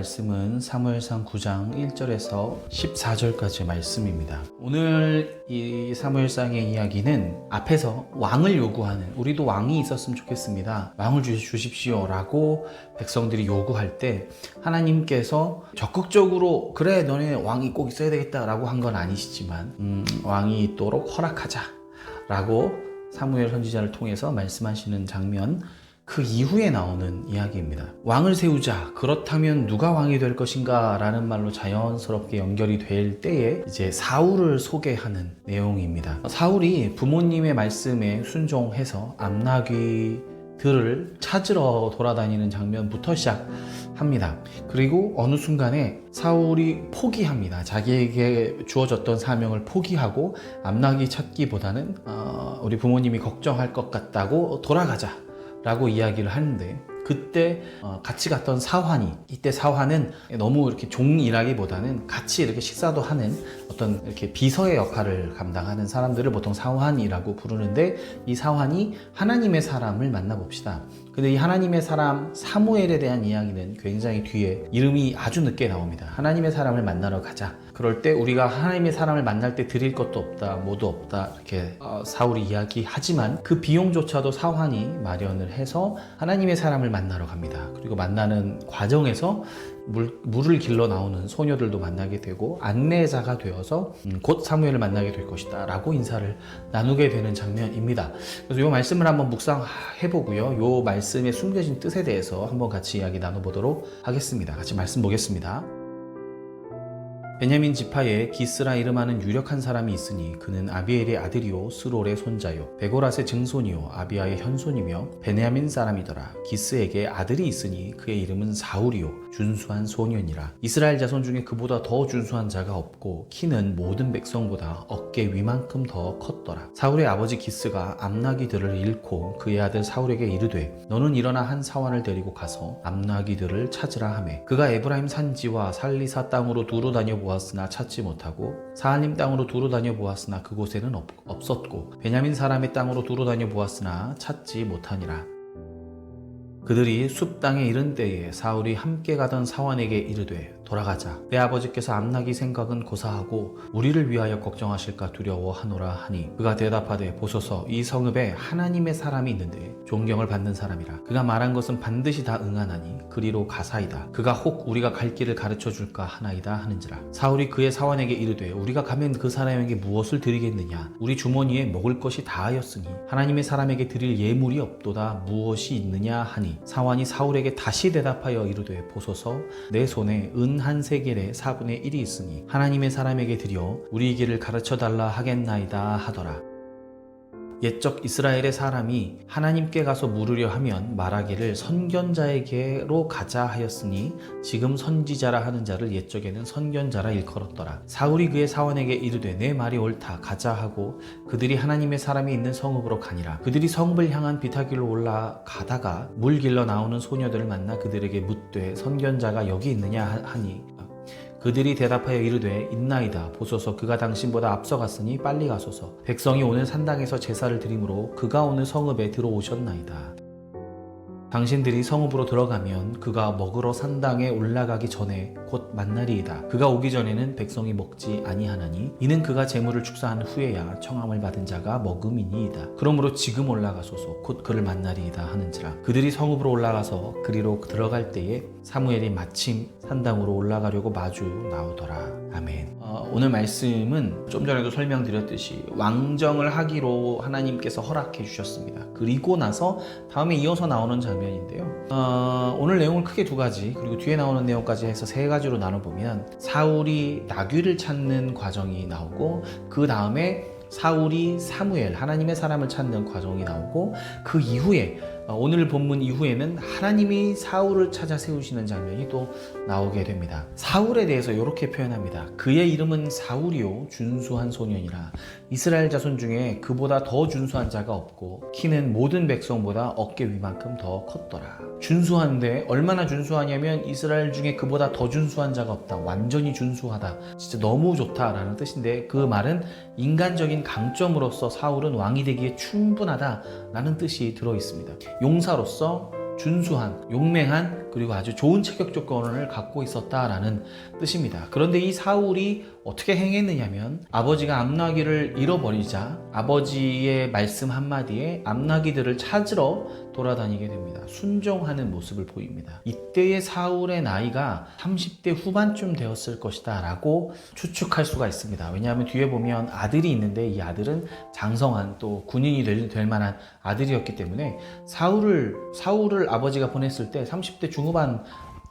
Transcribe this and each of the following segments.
말씀은 사무엘상 9장 1절에서 14절까지의 말씀입니다. 오늘 이 사무엘상의 이야기는 앞에서 왕을 요구하는 우리도 왕이 있었으면 좋겠습니다. 왕을 주- 주십시오라고 백성들이 요구할 때 하나님께서 적극적으로 그래 너네 왕이 꼭 있어야 되겠다라고 한 건 아니시지만 음, 왕이 있도록 허락하자라고 사무엘 선지자를 통해서 말씀하시는 장면 그 이후에 나오는 이야기입니다. 왕을 세우자. 그렇다면 누가 왕이 될 것인가? 라는 말로 자연스럽게 연결이 될 때에 이제 사울을 소개하는 내용입니다. 사울이 부모님의 말씀에 순종해서 암나귀 들을 찾으러 돌아다니는 장면부터 시작합니다. 그리고 어느 순간에 사울이 포기합니다. 자기에게 주어졌던 사명을 포기하고 암나귀 찾기보다는 어, 우리 부모님이 걱정할 것 같다고 돌아가자. 라고 이야기를 하는데 그때 어, 같이 갔던 사환이 이때 사환은 너무 이렇게 종이라기보다는 같이 이렇게 식사도 하는 어떤 이렇게 비서의 역할을 감당하는 사람들을 보통 사환이라고 부르는데 이 사환이 하나님의 사람을 만나봅시다. 근데 이 하나님의 사람 사무엘에 대한 이야기는 굉장히 뒤에 이름이 아주 늦게 나옵니다. 하나님의 사람을 만나러 가자. 그럴 때 우리가 하나님의 사람을 만날 때 드릴 것도 없다, 뭐도 없다 이렇게 어, 사울이 이야기하지만 그 비용조차도 사환이 마련을 해서 하나님의 사람을 만나러 갑니다. 그리고 만나는 과정에서 물, 물을 길러 나오는 소녀들도 만나게 되고 안내자가 되어서 음, 곧 사무엘을 만나게 될 것이다 라고 인사를 나누게 되는 장면입니다. 그래서 이 말씀을 한번 묵상해 보고요. 이 말씀의 숨겨진 뜻에 대해서 한번 같이 이야기 나눠보도록 하겠습니다. 같이 말씀 보겠습니다. 베냐민 지파에 기스라 이름하는 유력한 사람이 있으니 그는 아비엘의 아들이요 스롤의 손자요 베고라스의 증손이요 아비아의 현손이며 베냐민 사람이더라. 기스에게 아들이 있으니 그의 이름은 사울이요 준수한 소년이라. 이스라엘 자손 중에 그보다 더 준수한 자가 없고 키는 모든 백성보다 어깨 위만큼 더 컸더라. 사울의 아버지 기스가 암나기들을 잃고 그의 아들 사울에게 이르되 너는 일어나 한 사환을 데리고 가서 암나기들을 찾으라 하매. 그가 에브라임 산지와 살리사 땅으로 두루 다녀 보 았으나 찾지 못하고 사할림 땅으로 두루 다녀 보았으나 그곳에는 없, 없었고 베냐민 사람의 땅으로 두루 다녀 보았으나 찾지 못하니라. 그들이 숲 땅에 이른 때에 사울이 함께 가던 사환에게 이르되 돌아가자. 내 아버지께서 암나기 생각은 고사하고 우리를 위하여 걱정하실까 두려워하노라 하니 그가 대답하되 보소서 이 성읍에 하나님의 사람이 있는데 존경을 받는 사람이라. 그가 말한 것은 반드시 다 응하나니 그리로 가사이다. 그가 혹 우리가 갈 길을 가르쳐 줄까 하나이다 하는지라. 사울이 그의 사환에게 이르되 우리가 가면 그 사람에게 무엇을 드리겠느냐? 우리 주머니에 먹을 것이 다하였으니 하나님의 사람에게 드릴 예물이 없도다. 무엇이 있느냐? 하니 사환이 사울에게 다시 대답하여 이르되 보소서 내 손에 은한 세겔의 4분의 1이 있으니 하나님의 사람에게 드려 우리 길을 가르쳐 달라 하겠나이다 하더라 옛적 이스라엘의 사람이 하나님께 가서 물으려 하면 말하기를 선견자에게로 가자 하였으니 지금 선지자라 하는 자를 옛적에는 선견자라 일컬었더라. 사울이 그의 사원에게 이르되 내 말이 옳다 가자 하고 그들이 하나님의 사람이 있는 성읍으로 가니라. 그들이 성읍을 향한 비타길로 올라가다가 물 길러 나오는 소녀들을 만나 그들에게 묻되 선견자가 여기 있느냐 하- 하니 그들이 대답하여 이르되 있나이다. 보소서. 그가 당신보다 앞서갔으니 빨리 가소서. 백성이 오늘 산당에서 제사를 드림으로 그가 오늘 성읍에 들어오셨나이다 당신들이 성읍으로 들어가면 그가 먹으러 산당에 올라가기 전에 곧 만나리이다. 그가 오기 전에는 백성이 먹지 아니하나니 이는 그가 재물을 축사한 후에야 청함을 받은 자가 먹음이니이다. 그러므로 지금 올라가소서 곧 그를 만나리이다 하는지라. 그들이 성읍으로 올라가서 그리로 들어갈 때에 사무엘이 마침 산당으로 올라가려고 마주 나오더라. 아멘. 어, 오늘 말씀은 좀 전에도 설명드렸듯이 왕정을 하기로 하나님께서 허락해 주셨습니다. 그리고 나서 다음에 이어서 나오는 장면인데요. 어, 오늘 내용을 크게 두 가지 그리고 뒤에 나오는 내용까지 해서 세 가지로 나눠보면 사울이 나귀를 찾는 과정이 나오고 그 다음에 사울이 사무엘 하나님의 사람을 찾는 과정이 나오고 그 이후에 어, 오늘 본문 이후에는 하나님이 사울을 찾아 세우시는 장면이 또 나오게 됩니다. 사울에 대해서 이렇게 표현합니다. 그의 이름은 사울이요 준수한 소년이라 이스라엘 자손 중에 그보다 더 준수한 자가 없고 키는 모든 백성보다 어깨 위만큼 더 컸더라. 준수한데 얼마나 준수하냐면 이스라엘 중에 그보다 더 준수한 자가 없다. 완전히 준수하다. 진짜 너무 좋다라는 뜻인데 그 말은 인간적인 강점으로서 사울은 왕이 되기에 충분하다라는 뜻이 들어 있습니다. 용사로서 준수한, 용맹한 그리고 아주 좋은 체격 조건을 갖고 있었다라는 뜻입니다. 그런데 이 사울이 어떻게 행했느냐면 아버지가 암나귀를 잃어버리자 아버지의 말씀 한마디에 암나귀들을 찾으러 돌아다니게 됩니다. 순종하는 모습을 보입니다. 이때의 사울의 나이가 30대 후반쯤 되었을 것이다 라고 추측할 수가 있습니다. 왜냐하면 뒤에 보면 아들이 있는데 이 아들은 장성한 또 군인이 될, 될 만한 아들이었기 때문에 사울을 사울을 아버지가 보냈을 때 30대 중후반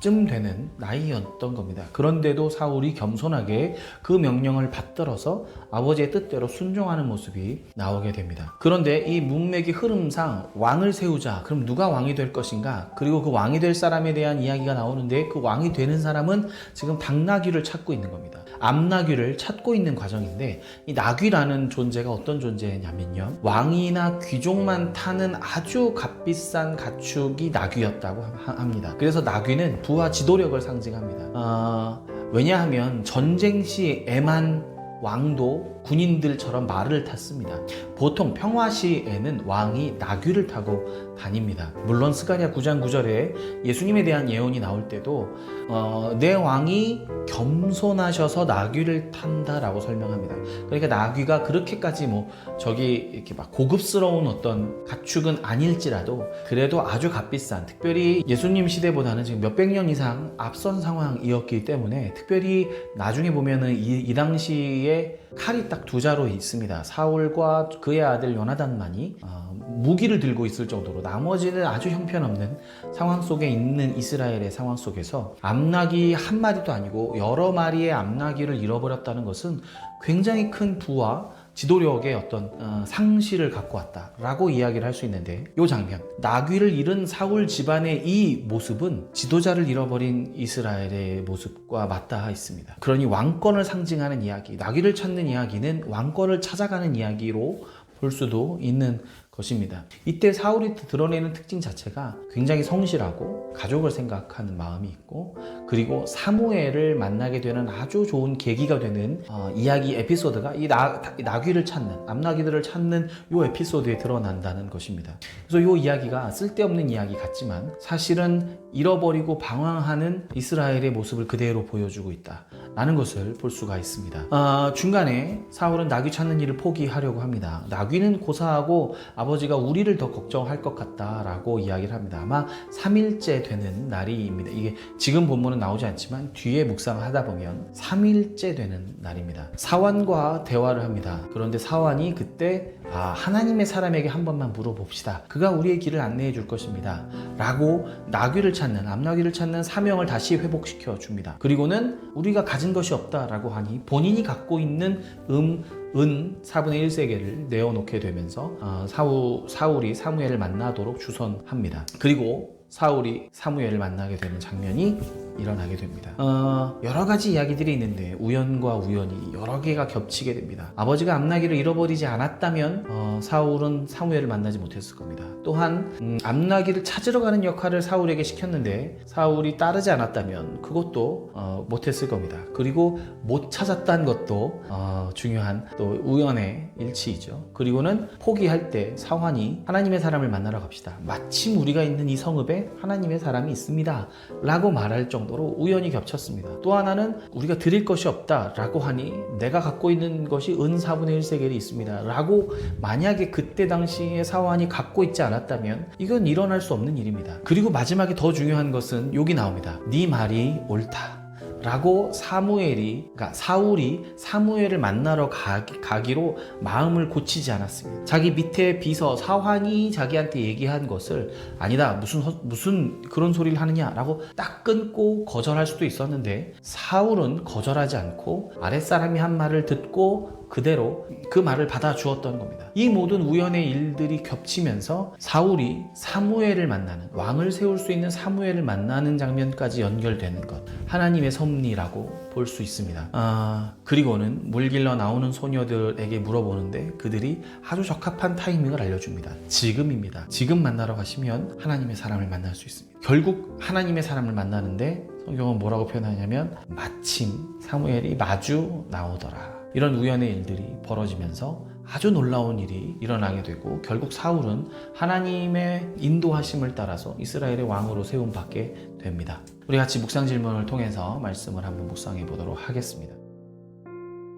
쯤 되는 나이였던 겁니다. 그런데도 사울이 겸손하게 그 명령을 받들어서 아버지의 뜻대로 순종하는 모습이 나오게 됩니다. 그런데 이 문맥의 흐름상 왕을 세우자. 그럼 누가 왕이 될 것인가? 그리고 그 왕이 될 사람에 대한 이야기가 나오는데 그 왕이 되는 사람은 지금 당나귀를 찾고 있는 겁니다. 암나귀를 찾고 있는 과정인데 이 나귀라는 존재가 어떤 존재냐면요. 왕이나 귀족만 타는 아주 값비싼 가축이 나귀였다고 하- 합니다. 그래서 나귀는 부와 지도력을 상징합니다. 아, 왜냐하면 전쟁 시 애만 왕도 군인들처럼 말을 탔습니다. 보통 평화 시에는 왕이 나귀를 타고 다닙니다. 물론 스가랴 9장 9절에 예수님에 대한 예언이 나올 때도 어, 내 왕이 겸손하셔서 나귀를 탄다라고 설명합니다. 그러니까 나귀가 그렇게까지 뭐 저기 이렇게 막 고급스러운 어떤 가축은 아닐지라도 그래도 아주 값비싼 특별히 예수님 시대보다는 지금 몇백 년 이상 앞선 상황이었기 때문에 특별히 나중에 보면은 이, 이 당시에 칼이 딱 두 자로 있습니다. 사울과 그의 아들 요나단만이 어, 무기를 들고 있을 정도로 나머지는 아주 형편없는 상황 속에 있는 이스라엘의 상황 속에서 암나귀 한 마리도 아니고 여러 마리의 암나귀를 잃어버렸다는 것은 굉장히 큰 부와 지도력의 어떤 어, 상실을 갖고 왔다라고 이야기를 할 수 있는데 이 장면 나귀를 잃은 사울 집안의 이 모습은 지도자를 잃어버린 이스라엘의 모습과 맞닿아 있습니다. 그러니 왕권을 상징하는 이야기, 나귀를 찾는 이야기는 왕권을 찾아가는 이야기로 볼 수도 있는 것입니다. 이때 사울이 드러내는 특징 자체가 굉장히 성실하고 가족을 생각하는 마음이 있고 그리고 사무엘을 만나게 되는 아주 좋은 계기가 되는 어, 이야기 에피소드가 이 나, 이 나귀를 찾는 암나귀들을 찾는 이 에피소드에 드러난다는 것입니다. 그래서 이 이야기가 쓸데없는 이야기 같지만 사실은 잃어버리고 방황하는 이스라엘의 모습을 그대로 보여주고 있다라는 것을 볼 수가 있습니다. 아, 중간에 사울은 나귀 찾는 일을 포기하려고 합니다. 나귀는 고사하고 아버지가 우리를 더 걱정할 것 같다라고 이야기를 합니다. 아마 3일째 되는 날입니다. 이게 지금 본문은 나오지 않지만 뒤에 묵상을 하다 보면 3일째 되는 날입니다. 사환과 대화를 합니다. 그런데 사환이 그때 아, 하나님의 사람에게 한 번만 물어봅시다. 그가 우리의 길을 안내해 줄 것입니다. 라고 나귀를 찾는, 암나귀를 찾는 사명을 다시 회복시켜 줍니다. 그리고는 우리가 가진 것이 없다라고 하니 본인이 갖고 있는 음, 은 4분의 1세계를 내어놓게 되면서 어, 사우, 사울이 사무엘을 만나도록 주선합니다. 그리고 사울이 사무엘을 만나게 되는 장면이 일어나게 됩니다. 어, 여러 가지 이야기들이 있는데 우연과 우연이 여러 개가 겹치게 됩니다. 아버지가 암나귀를 잃어버리지 않았다면 어, 사울은 사무엘을 만나지 못했을 겁니다. 또한 음, 암나귀를 찾으러 가는 역할을 사울에게 시켰는데 사울이 따르지 않았다면 그것도 어, 못했을 겁니다. 그리고 못 찾았다는 것도 어, 중요한 또 우연의 일치이죠. 그리고는 포기할 때 사환이 하나님의 사람을 만나러 갑시다. 마침 우리가 있는 이 성읍에 하나님의 사람이 있습니다. 라고 말할 정도 로 우연히 겹쳤습니다. 또 하나는 우리가 드릴 것이 없다라고 하니 내가 갖고 있는 것이 은 4분의 1 세겔이 있습니다. 라고 만약에 그때 당시에 사환이 갖고 있지 않았다면 이건 일어날 수 없는 일입니다. 그리고 마지막에 더 중요한 것은 여기 나옵니다. 네 말이 옳다. 라고 사무엘이 그러니까 사울이 사무엘을 만나러 가기, 로 마음을 고치지 않았습니다. 자기 밑에 비서 사환이 자기한테 얘기한 것을 아니다 무슨 허- 무슨 그런 소리를 하느냐라고 딱 끊고 거절할 수도 있었는데 사울은 거절하지 않고 아랫사람이 한 말을 듣고 그대로 그 말을 받아 주었던 겁니다. 이 모든 우연의 일들이 겹치면서 사울이 사무엘을 만나는 왕을 세울 수 있는 사무엘을 만나는 장면까지 연결되는 것 하나님의 섭리라고 볼 수 있습니다. 아, 그리고는 물 길러 나오는 소녀들에게 물어보는데 그들이 아주 적합한 타이밍을 알려줍니다. 지금입니다. 지금 만나러 가시면 하나님의 사람을 만날 수 있습니다. 결국 하나님의 사람을 만나는데 성경은 뭐라고 표현하냐면 마침 사무엘이 마주 나오더라. 이런 우연의 일들이 벌어지면서 아주 놀라운 일이 일어나게 되고 결국 사울은 하나님의 인도하심을 따라서 이스라엘의 왕으로 세움 받게 됩니다. 우리 같이 묵상 질문을 통해서 말씀을 한번 묵상해 보도록 하겠습니다.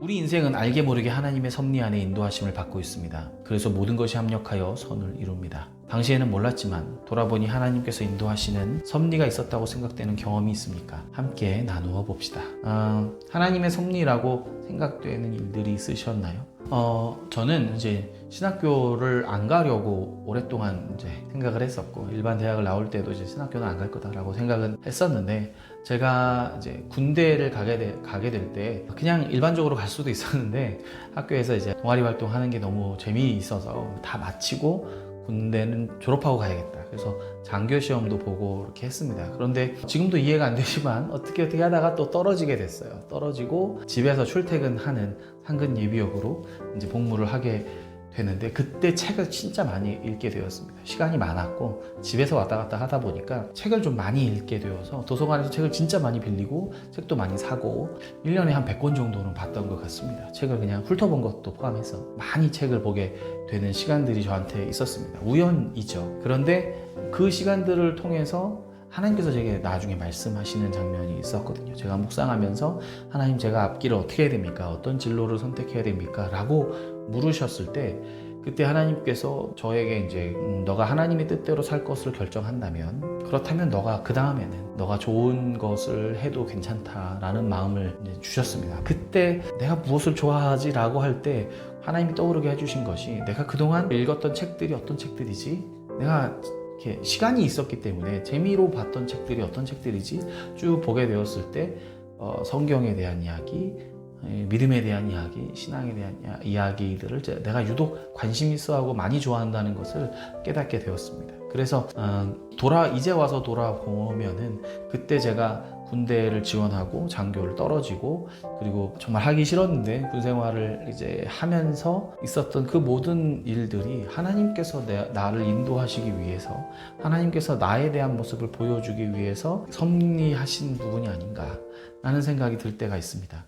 우리 인생은 알게 모르게 하나님의 섭리 안에 인도하심을 받고 있습니다. 그래서 모든 것이 합력하여 선을 이룹니다. 당시에는 몰랐지만 돌아보니 하나님께서 인도하시는 섭리가 있었다고 생각되는 경험이 있습니까? 함께 나누어 봅시다. 어, 하나님의 섭리라고 생각되는 일들이 있으셨나요? 어, 저는 이제 신학교를 안 가려고 오랫동안 이제 생각을 했었고 일반 대학을 나올 때도 이제 신학교는 안 갈 거다라고 생각은 했었는데 제가 이제 군대를 가게, 되, 가게 될 때 그냥 일반적으로 갈 수도 있었는데 학교에서 이제 동아리 활동하는 게 너무 재미있어서 다 마치고 군대는 졸업하고 가야겠다. 그래서 장교 시험도 보고 이렇게 했습니다. 그런데 지금도 이해가 안 되지만 어떻게 어떻게 하다가 또 떨어지게 됐어요. 떨어지고 집에서 출퇴근하는 상근 예비역으로 이제 복무를 하게 되는데 그때 책을 진짜 많이 읽게 되었습니다. 시간이 많았고 집에서 왔다 갔다 하다 보니까 책을 좀 많이 읽게 되어서 도서관에서 책을 진짜 많이 빌리고 책도 많이 사고 1년에 한 100권 정도는 봤던 것 같습니다. 책을 그냥 훑어본 것도 포함해서 많이 책을 보게 되는 시간들이 저한테 있었습니다. 우연이죠. 그런데 그 시간들을 통해서 하나님께서 제게 나중에 말씀하시는 장면이 있었거든요. 제가 묵상하면서 하나님 제가 앞길을 어떻게 해야 됩니까? 어떤 진로를 선택해야 됩니까? 라고 물으셨을 때 그때 하나님께서 저에게 이제 음, 너가 하나님의 뜻대로 살 것을 결정한다면 그렇다면 너가 그 다음에는 너가 좋은 것을 해도 괜찮다라는 마음을 주셨습니다. 그때 내가 무엇을 좋아하지라고 할 때 하나님이 떠오르게 해주신 것이 내가 그동안 읽었던 책들이 어떤 책들이지 내가 이렇게 시간이 있었기 때문에 재미로 봤던 책들이 어떤 책들이지 쭉 보게 되었을 때 어, 성경에 대한 이야기, 에, 믿음에 대한 이야기, 신앙에 대한 이야- 이야기들을 제- 내가 유독 관심 있어하고 많이 좋아한다는 것을 깨닫게 되었습니다. 그래서 어, 돌아 이제 와서 돌아보면은 그때 제가 군대를 지원하고 장교를 떨어지고 그리고 정말 하기 싫었는데 군 생활을 이제 하면서 있었던 그 모든 일들이 하나님께서 내, 나를 인도하시기 위해서 하나님께서 나에 대한 모습을 보여주기 위해서 섭리하신 부분이 아닌가 라는 생각이 들 때가 있습니다.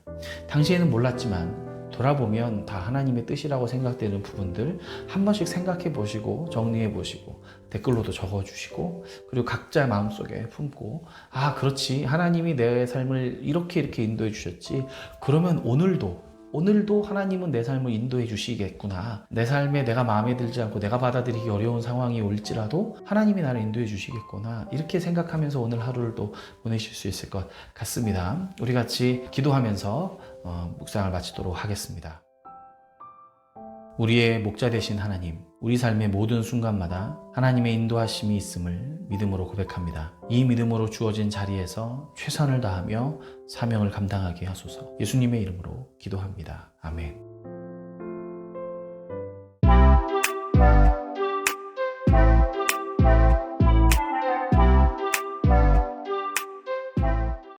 당시에는 몰랐지만 돌아보면 다 하나님의 뜻이라고 생각되는 부분들 한 번씩 생각해 보시고 정리해 보시고 댓글로도 적어 주시고 그리고 각자 마음속에 품고 아 그렇지. 하나님이 내 삶을 이렇게 이렇게 인도해 주셨지. 그러면 오늘도 오늘도 하나님은 내 삶을 인도해 주시겠구나. 내 삶에 내가 마음에 들지 않고 내가 받아들이기 어려운 상황이 올지라도 하나님이 나를 인도해 주시겠구나. 이렇게 생각하면서 오늘 하루를 또 보내실 수 있을 것 같습니다. 우리 같이 기도하면서 어, 묵상을 마치도록 하겠습니다. 우리의 목자 되신 하나님, 우리 삶의 모든 순간마다 하나님의 인도하심이 있음을 믿음으로 고백합니다. 이 믿음으로 주어진 자리에서 최선을 다하며 사명을 감당하게 하소서. 예수님의 이름으로 기도합니다. 아멘.